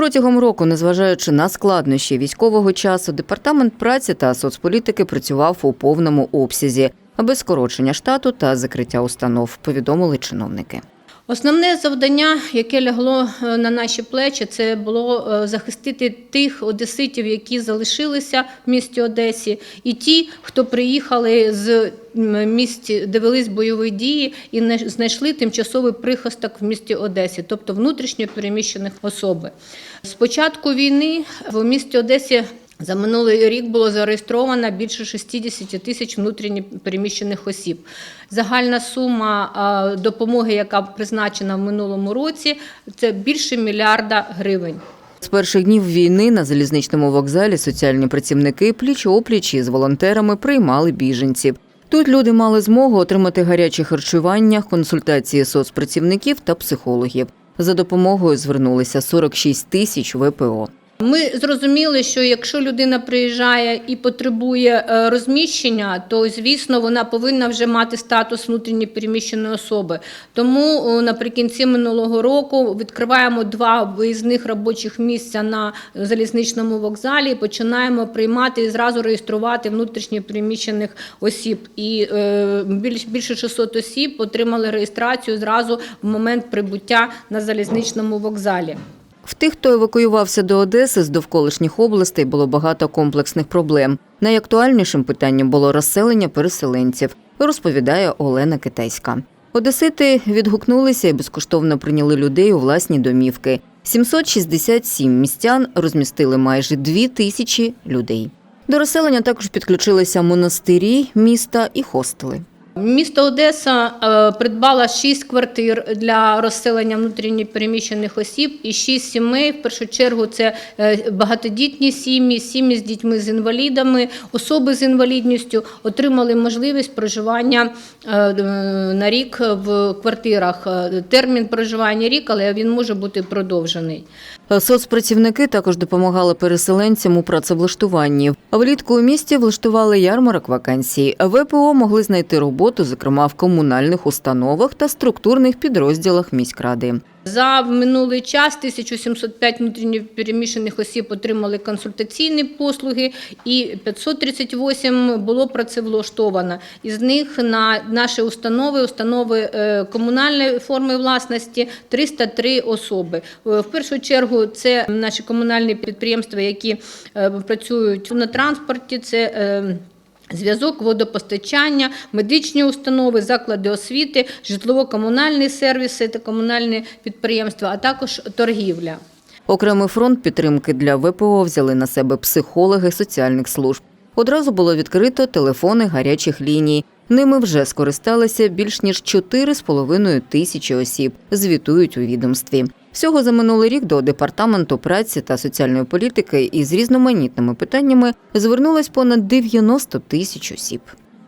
Протягом року, незважаючи на складнощі військового часу, департамент праці та соцполітики працював у повному обсязі, без скорочення штату та закриття установ, повідомили чиновники. Основне завдання, яке лягло е, на наші плечі, це було е, захистити тих одеситів, які залишилися в місті Одесі, і ті, хто приїхали з м, місць, де велись бойові дії і не знайшли тимчасовий прихисток в місті Одесі, тобто внутрішньо переміщених особи. З початку війни в місті Одесі за минулий рік було зареєстровано більше 60 тисяч внутрішньо переміщених осіб. Загальна сума допомоги, яка призначена в минулому році, це більше мільярда гривень. З перших днів війни на залізничному вокзалі соціальні працівники пліч опліч із волонтерами приймали біженців. Тут люди мали змогу отримати гаряче харчування, консультації соцпрацівників та психологів. За допомогою звернулися 46 тисяч ВПО. Ми зрозуміли, що якщо людина приїжджає і потребує е, розміщення, то звісно вона повинна вже мати статус внутрішньо переміщеної особи. Тому наприкінці минулого року відкриваємо два виїзних робочих місця на залізничному вокзалі. і Починаємо приймати і зразу реєструвати внутрішньо переміщених осіб. І е, більш більше 600 осіб отримали реєстрацію зразу в момент прибуття на залізничному вокзалі. В тих, хто евакуювався до Одеси з довколишніх областей, було багато комплексних проблем. Найактуальнішим питанням було розселення переселенців, розповідає Олена Китайська. Одесити відгукнулися і безкоштовно прийняли людей у власні домівки. 767 містян розмістили майже 2 тисячі людей. До розселення також підключилися монастирі, міста і хостели. Місто Одеса е, придбала 6 квартир для розселення внутрішньо переміщених осіб і 6 сімей. В першу чергу це е, багатодітні сім'ї, сім'ї з дітьми з інвалідами, особи з інвалідністю отримали можливість проживання е, на рік в квартирах. Термін проживання рік, але він може бути продовжений. Соцпрацівники також допомагали переселенцям у працевлаштуванні. Влітку у місті влаштували ярмарок вакансій. ВПО могли знайти роботу, зокрема в комунальних установах та структурних підрозділах міськради. За минулий час 1705 внутрішньо переміщених осіб отримали консультаційні послуги і 538 було працевлаштовано. Із них на наші установи, установи е, комунальної форми власності 303 особи. Е, В першу чергу це наші комунальні підприємства, які е, працюють на транспорті. Це Зв'язок, водопостачання, медичні установи, заклади освіти, житлово-комунальні сервіси та комунальні підприємства, а також торгівля. Окремий фронт підтримки для ВПО взяли на себе психологи соціальних служб. Одразу було відкрито телефони гарячих ліній. Ними вже скористалися більш ніж 4,5 тисячі осіб, звітують у відомстві. Всього за минулий рік до департаменту праці та соціальної політики із різноманітними питаннями звернулось понад 90 тисяч осіб.